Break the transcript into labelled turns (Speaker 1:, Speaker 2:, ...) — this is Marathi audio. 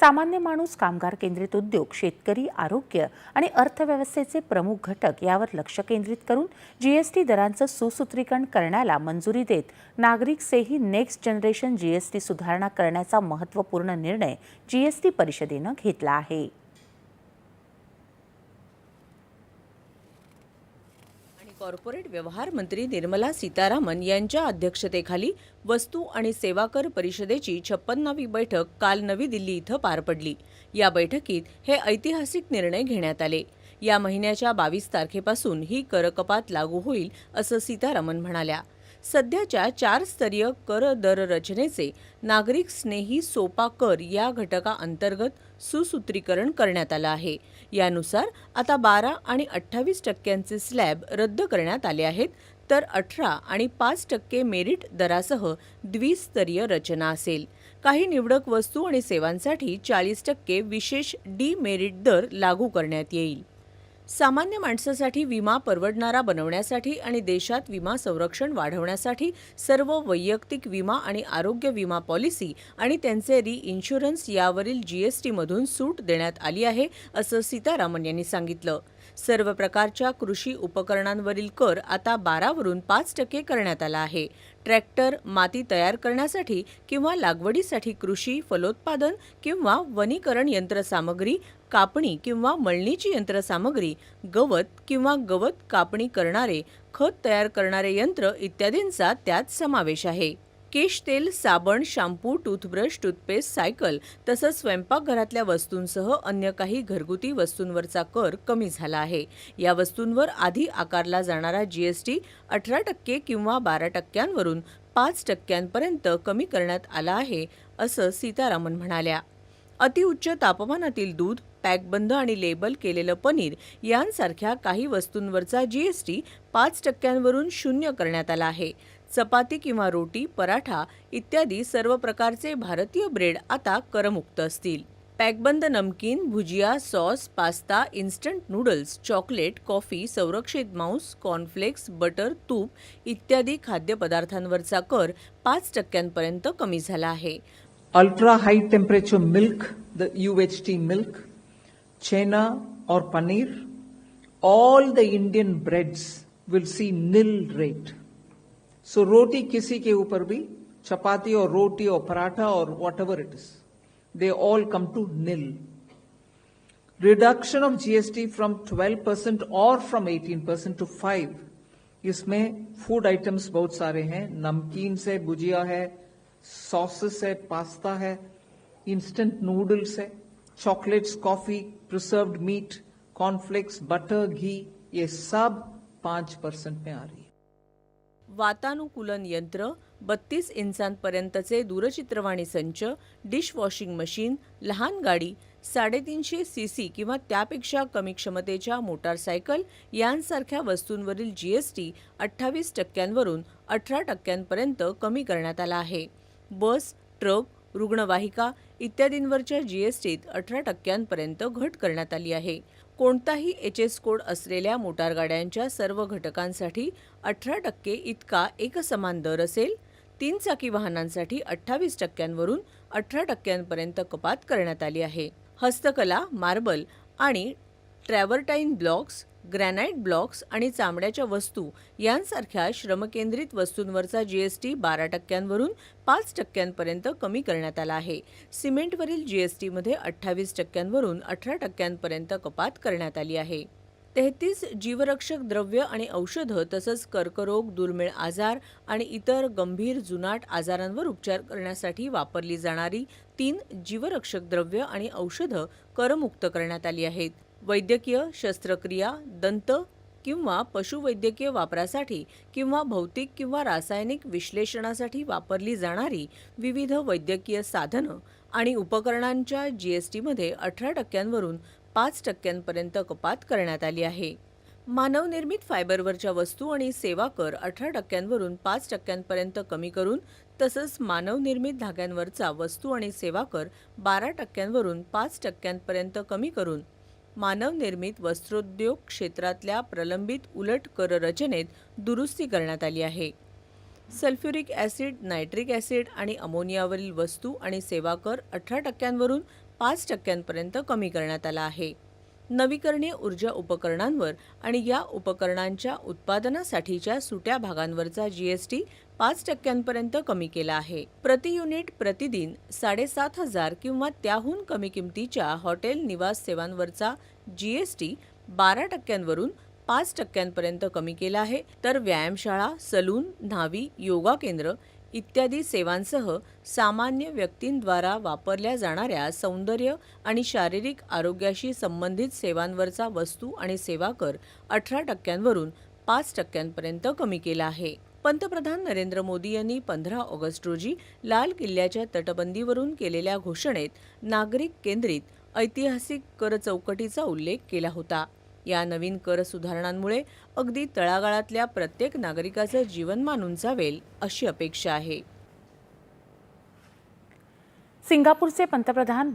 Speaker 1: सामान्य माणूस कामगार केंद्रित उद्योग शेतकरी आरोग्य आणि अर्थव्यवस्थेचे प्रमुख घटक यावर लक्ष केंद्रित करून जीएसटी दरांचं सुसूत्रीकरण करण्याला मंजुरी देत नागरिक सेही नेक्स्ट जनरेशन जीएसटी सुधारणा करण्याचा महत्त्वपूर्ण निर्णय जीएसटी परिषदेनं घेतला आहे.
Speaker 2: कॉर्पोरेट व्यवहार मंत्री निर्मला सीतारामन यांच्या अध्यक्षतेखाली वस्तू आणि सेवा कर परिषदेची छप्पन्नावी बैठक काल नवी दिल्ली इथं पार पडली. या बैठकीत हे ऐतिहासिक निर्णय घेण्यात आले. या महिन्याच्या बावीस तारखेपासून ही करकपात लागू होईल असं सीतारामन म्हणाल्या. सध्याच्या चार स्तरीय कर दर रचनेचे नागरिक स्नेही सोपा कर या घटकाअंतर्गत सुसूत्रीकरण करण्यात आलं आहे. यानुसार आता बारा आणि अठ्ठावीस टक्क्यांचे स्लॅब रद्द करण्यात आले आहेत. तर अठरा आणि पाच टक्के मेरिट दरासह द्विस्तरीय रचना असेल. काही निवडक वस्तू आणि सेवांसाठी चाळीस टक्के विशेष डी मेरिट दर लागू करण्यात येईल. सामान्य माणसासाठी विमा परवडणारा बनवण्यासाठी आणि देशात विमा संरक्षण वाढवण्यासाठी सर्व वैयक्तिक विमा आणि आरोग्य विमा पॉलिसी आणि त्यांचे री इन्शुरन्स यावरील जीएसटीमधून सूट देण्यात आली आहे असं सीतारामन यांनी सांगितलं. सर्व प्रकारच्या कृषी उपकरणांवरील कर आता बारावरून पाच टक्के करण्यात आला आहे. ट्रॅक्टर माती तयार करण्यासाठी किंवा लागवडीसाठी कृषी फलोत्पादन किंवा वनीकरण यंत्रसामग्री कापणी किंवा मळणीची यंत्रसामग्री गवत किंवा गवत कापणी करणारे खत तयार करणारे यंत्र इत्यादींचा त्यात समावेश आहे. केश तेल साबण शॅम्पू टूथब्रश टूथपेस्ट सायकल तसंच स्वयंपाकघरातल्या वस्तूंसह अन्य काही घरगुती वस्तूंवरचा कर कमी झाला आहे. या वस्तूंवर आधी आकारला जाणारा जीएसटी अठरा टक्के किंवा बारा टक्क्यांवरून पाच टक्क्यांपर्यंत कमी करण्यात आला आहे असं सीतारामन म्हणाल्या. अतिउच्च तापमानातील दूध पॅकबंद आणि लेबल केलेलं पनीर यांसारख्या काही वस्तूंवरचा जीएसटी पाच टक्क्यांवरून शून्य करण्यात आला आहे. चपाती किंवा रोटी पराठा इत्यादी सर्व प्रकारचे भारतीय ब्रेड आता करमुक्त असतील. पॅकबंद नमकीन भुजिया sauce pasta instant noodles chocolate coffee संरक्षित मांस कॉर्नफ्लेक्स बटर तूप इत्यादी खाद्यपदार्थांवरचा कर पाच टक्क्यांपर्यंत कमी झाला आहे.
Speaker 3: Ultra high temperature milk the U H T milk छेना और paneer all the Indian breads will see nil rate so रोटी किसी के ऊपर भी चपाती और रोटी और पराठा और whatever it is they all come to nil reduction of GST from 12 percent और फ्रॉम 18 परसेंट टू फाइव इसमें फ़ूड आइटम्स बहुत सारे हैं, नमकीन है भुजिया है सॉसेस है पास्ता है इंस्टेंट नूडल्स है chocolates coffee preserved meat cornflakes butter घी ये सब पाँच परसेंट में आ रही है।
Speaker 2: वातानुकूलन यंत्र बत्तीस इंचांपर्यंतचे दूरचित्रवाणी संच डिशवॉशिंग मशीन लहान गाडी साडेतीनशे सी सी किंवा त्यापेक्षा कमी क्षमतेच्या मोटारसायकल यांसारख्या वस्तूंवरील जी एस टी अठ्ठावीस टक्क्यांवरून अठरा टक्क्यांपर्यंत कमी करण्यात आला आहे. बस ट्रक रुग्णवाहिका इत्यादींवरच्या जी एस टीत अठरा टक्क्यांपर्यंत घट करण्यात आली आहे. कोणताही एच एस कोड असलेल्या मोटारगाड्यांच्या सर्व घटकांसाठी अठरा टक्के इतका एकसमान दर असेल. तीन चाकी वाहनांसाठी अठ्ठावीस टक्क्यांवरून अठरा टक्क्यांपर्यंत कपात करण्यात आली आहे. हस्तकला मार्बल आणि ट्रॅव्हर्टाईन ब्लॉक्स ग्रॅनाइट ब्लॉक्स आणि चामड्याच्या वस्तू यांसारख्या श्रमकेंद्रित वस्तूंवरचा जीएसटी बारा टक्क्यांवरून पाच टक्क्यांपर्यंत कमी करण्यात आला आहे. सिमेंटवरील जीएसटीमध्ये अठ्ठावीस टक्क्यांवरून अठरा टक्क्यांपर्यंत कपात करण्यात आली आहे. तेहतीस जीवरक्षक द्रव्य आणि औषधं तसंच कर्करोग दुर्मिळ आजार आणि इतर गंभीर जुनाट आजारांवर उपचार करण्यासाठी वापरली जाणारी तीन जीवरक्षक द्रव्य आणि औषधं करमुक्त करण्यात आली आहेत. वैद्यकीय शस्त्रक्रिया दंत किंवा पशुवैद्यकीय वापरासाठी किंवा भौतिक किंवा रासायनिक विश्लेषणासाठी वापरली जाणारी विविध वैद्यकीय साधनं आणि उपकरणांच्या जी एस टीमध्ये अठरा टक्क्यांवरून पाच टक्क्यांपर्यंत कपात करण्यात आली आहे. मानवनिर्मित फायबरवरच्या वस्तू आणि सेवा कर अठरा टक्क्यांवरून पाच टक्क्यांपर्यंत कमी करून तसंच मानवनिर्मित धाग्यांवरचा वस्तू आणि सेवा कर बारा टक्क्यांवरून पाच टक्क्यांपर्यंत कमी करून मानवनिर्मित वस्त्रोद्योग क्षेत्रातल्या प्रलंबित उलट कर रचनेत दुरुस्ती करण्यात आली आहे. सल्फ्युरिक ॲसिड नायट्रिक ॲसिड आणि अमोनियावरील वस्तू आणि सेवा कर अठरा टक्क्यांवरून पाच टक्क्यांपर्यंत कमी करण्यात आला आहे. नवीकरणीय ऊर्जा उपकरणांवर आणि या उपकरणांच्या उत्पादनासाठीच्या सुट्या भागांवरचा जीएसटी पाच टक्क्यांपर्यंत कमी केला आहे. प्रति युनिट प्रतिदिन साडेसात हजार किंवा त्याहून कमी किमतीच्या हॉटेल निवास सेवांवरचा जीएसटी बारा टक्क्यांवरून पाच टक्क्यांपर्यंत कमी केला आहे. तर व्यायामशाळा सलून न्हावी योगा केंद्र इत्यादी सेवांसह सामान्य व्यक्तींद्वारा वापरल्या जाणाऱ्या सौंदर्य आणि शारीरिक आरोग्याशी संबंधित सेवांवरचा वस्तू आणि सेवा कर अठरा टक्क्यांवरून पाच टक्क्यांपर्यंत कमी केला आहे. पंतप्रधान नरेंद्र मोदी यांनी पंधरा ऑगस्ट रोजी लाल किल्ल्याच्या तटबंदीवरून केलेल्या घोषणेत नागरिक केंद्रित ऐतिहासिक कर चौकटीचा उल्लेख केला होता. या नवीन कर सुधारणांमुळे अगदी तळागाळातल्या प्रत्येक नागरिकाचं जीवनमान उंचावेल अशी अपेक्षा आहे.
Speaker 1: सिंगापूरचे पंतप्रधान